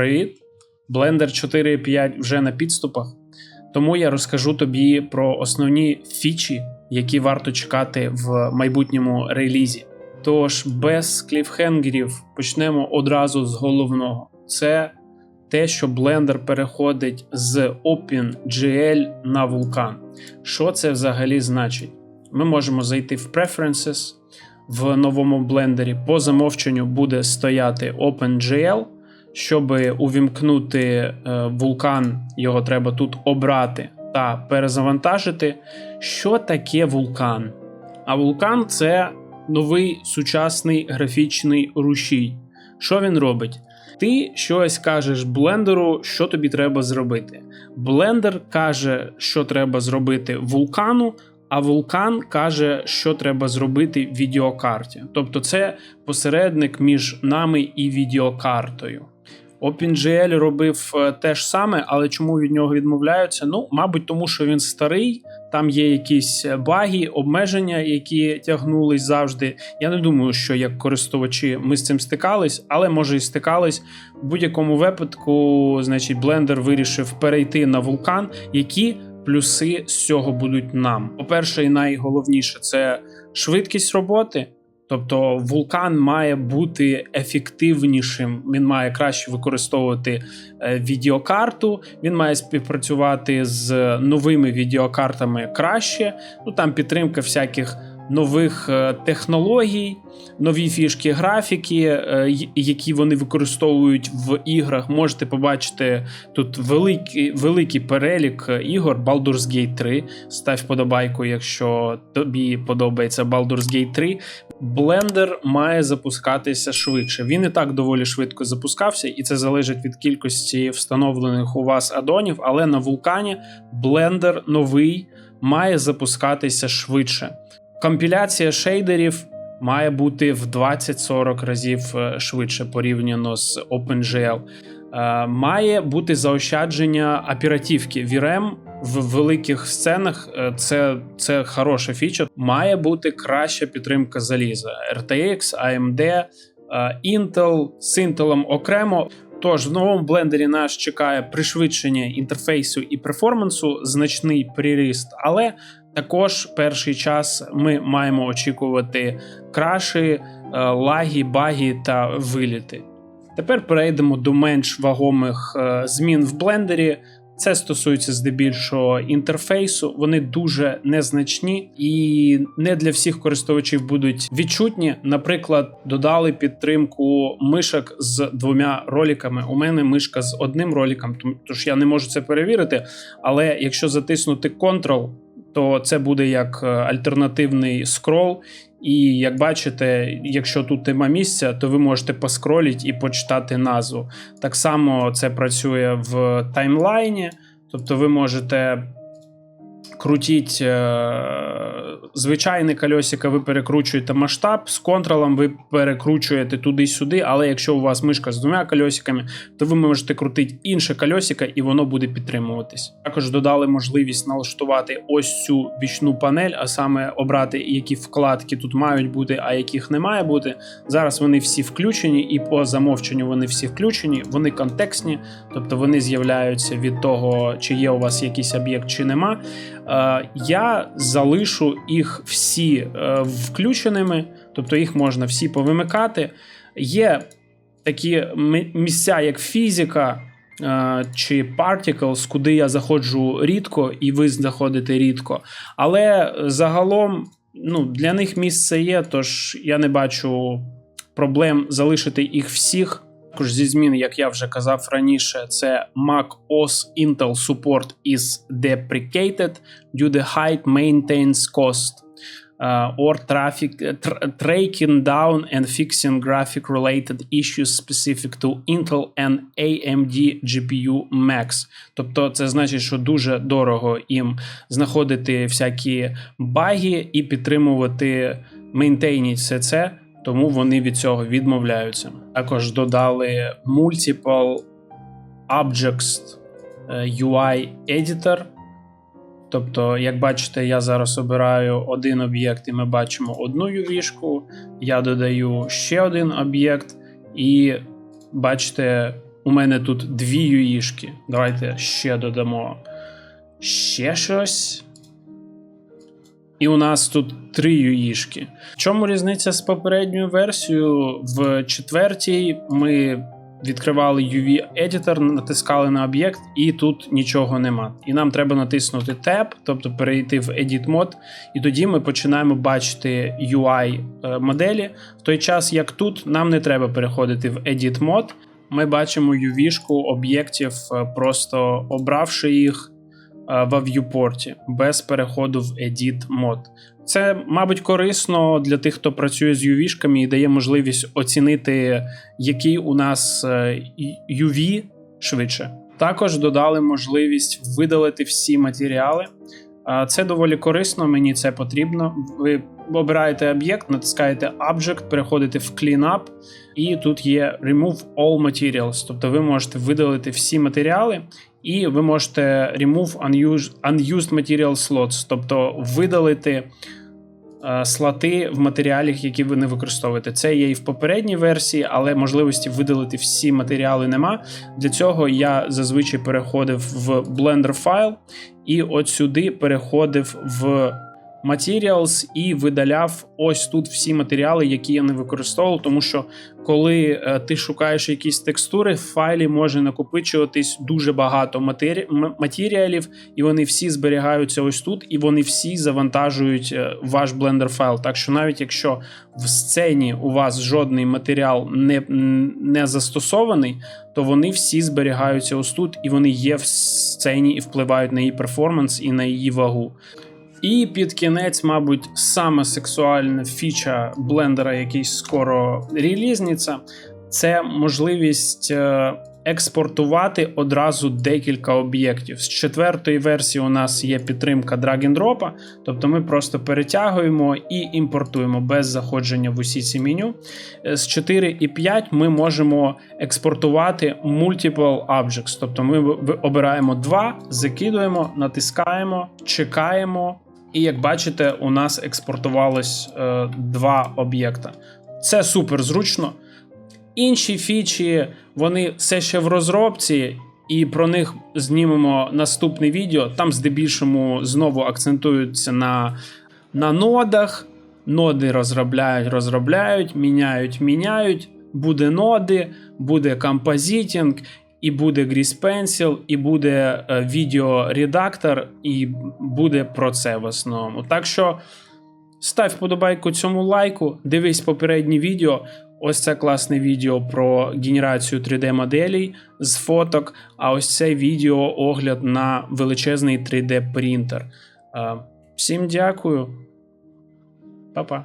Привіт! Blender 4.5 вже на підступах, тому я розкажу тобі про основні фічі, які варто чекати в майбутньому релізі. Тож без кліфхенгерів почнемо одразу з головного: це те, що Blender переходить з OpenGL на Vulkan. Що це взагалі значить? Ми можемо зайти в Preferences в новому блендері. По замовченню буде стояти OpenGL. Щоб увімкнути е, вулкан, його треба тут обрати та перезавантажити. Що таке вулкан? А вулкан це новий сучасний графічний рушій. Що він робить? Ти щось кажеш блендеру, що тобі треба зробити. Блендер каже, що треба зробити вулкану, а вулкан каже, що треба зробити відеокарті. Тобто, це посередник між нами і відеокартою. OpenGL робив е, те ж саме, але чому від нього відмовляються? Ну, мабуть, тому що він старий, там є якісь баги, обмеження, які тягнулись завжди. Я не думаю, що як користувачі ми з цим стикались, але може і стикались. В будь-якому випадку, значить, Blender вирішив перейти на вулкан, які плюси з цього будуть нам. По-перше, і найголовніше це швидкість роботи. Тобто вулкан має бути ефективнішим, він має краще використовувати відеокарту, він має співпрацювати з новими відеокартами краще. Ну там підтримка всяких нових технологій, нові фішки графіки, які вони використовують в іграх. Можете побачити тут великий великий перелік ігор Baldur's Gate 3. Став вподобайку, якщо тобі подобається Baldur's Gate 3. Blender має запускатися швидше. Він і так доволі швидко запускався, і це залежить від кількості встановлених у вас адонів. Але на вулкані Blender новий має запускатися швидше. Компіляція шейдерів має бути в 20-40 разів швидше порівняно з OpenGL. Має бути заощадження оперативки VRM в великих сценах. Це це хороша фіча. Має бути краща підтримка заліза. RTX, AMD, Intel з Intel окремо. Тож в новому блендері нас чекає пришвидшення інтерфейсу і перформансу, значний приріст, але також перший час ми маємо очікувати краші, лаги, баги та виліти. Тепер перейдемо до менш вагомих змін в блендері. Це стосується здебільшого інтерфейсу. Вони дуже незначні і не для всіх користувачів будуть відчутні. Наприклад, додали підтримку мишок з двома роликами. У мене мишка з одним роликом, тож я не можу це перевірити. Але якщо затиснути Ctrl, то це буде як альтернативний скрол. І як бачите, якщо тут нема місця, то ви можете поскроліть і почитати назву. Так само це працює в таймлайні, тобто ви можете крутіть звичайне кольосика, ви перекручуєте масштаб, з контролом ви перекручуєте туди-сюди, але якщо у вас мишка з двома кольосиками, то ви можете крутити інше кольосика і воно буде підтримуватись. Також додали можливість налаштувати ось цю бічну панель, а саме обрати, які вкладки тут мають бути, а яких не має бути. Зараз вони всі включені, і по замовченню вони всі включені, вони контекстні, тобто вони з'являються від того, чи є у вас якийсь об'єкт, чи нема. Я залишу їх всі включеними, тобто їх можна всі повимикати. Є такі місця, як фізика чи Particles, куди я заходжу рідко, і ви заходите рідко. Але загалом ну, для них місце є, тож я не бачу проблем залишити їх всіх. Також зі змін, як я вже казав раніше, це Mac OS Intel support is deprecated due to high maintenance cost uh, or traffic tra tracking down and fixing graphic related issues specific to Intel and AMD GPU Max. Тобто, це значить, що дуже дорого їм знаходити всякі баги і підтримувати мейнтейніть все це тому вони від цього відмовляються. Також додали Multiple Objects UI Editor. Тобто, як бачите, я зараз обираю один об'єкт, і ми бачимо одну UV-шку, Я додаю ще один об'єкт, і бачите, у мене тут дві юїшки. Давайте ще додамо ще щось. І у нас тут три юїшки. В чому різниця з попередньою версією? В четвертій ми відкривали UV-едітор, натискали на об'єкт, і тут нічого нема. І нам треба натиснути Tab, тобто перейти в Edit Mode, і тоді ми починаємо бачити UI е, моделі. В той час, як тут, нам не треба переходити в Edit Mode. Ми бачимо UV-шку об'єктів, е, просто обравши їх в viewport без переходу в Edit Mode. Це, мабуть, корисно для тих, хто працює з UV-шками і дає можливість оцінити, який у нас е, UV швидше. Також додали можливість видалити всі матеріали. Це доволі корисно, мені це потрібно. Ви обираєте об'єкт, натискаєте Object, переходите в Cleanup, і тут є Remove All Materials, тобто ви можете видалити всі матеріали, і ви можете Remove Unused, Material Slots, тобто видалити е, слоти в матеріалах, які ви не використовуєте. Це є і в попередній версії, але можливості видалити всі матеріали нема. Для цього я зазвичай переходив в Blender File і от сюди переходив в Materials і видаляв ось тут всі матеріали, які я не використовував, тому що коли е, ти шукаєш якісь текстури, в файлі може накопичуватись дуже багато матері... матеріалів, і вони всі зберігаються ось тут, і вони всі завантажують е, ваш Blender файл. Так що навіть якщо в сцені у вас жодний матеріал не, не застосований, то вони всі зберігаються ось тут, і вони є в сцені і впливають на її перформанс і на її вагу. І під кінець, мабуть, саме сексуальна фіча блендера, який скоро релізніться, це можливість е, експортувати одразу декілька об'єктів. З четвертої версії у нас є підтримка drop, тобто ми просто перетягуємо і імпортуємо без заходження в усі ці меню. Е, З 4 і 5 ми можемо експортувати multiple objects, тобто ми обираємо два, закидуємо, натискаємо, чекаємо. І як бачите, у нас експортувалось е, два об'єкта. Це супер зручно. Інші фічі, вони все ще в розробці, і про них знімемо наступне відео. Там здебільшому знову акцентуються на, на нодах. Ноди розробляють, розробляють, міняють, міняють. Буде ноди, буде композитінг, і буде Grease Pencil, і буде е, відеоредактор, і буде про це в основному. Так що став вподобайку цьому лайку, дивись попереднє відео. Ось це класне відео про генерацію 3D-моделей з фоток. А ось це відео огляд на величезний 3D принтер. Е, Всім дякую. Па-па.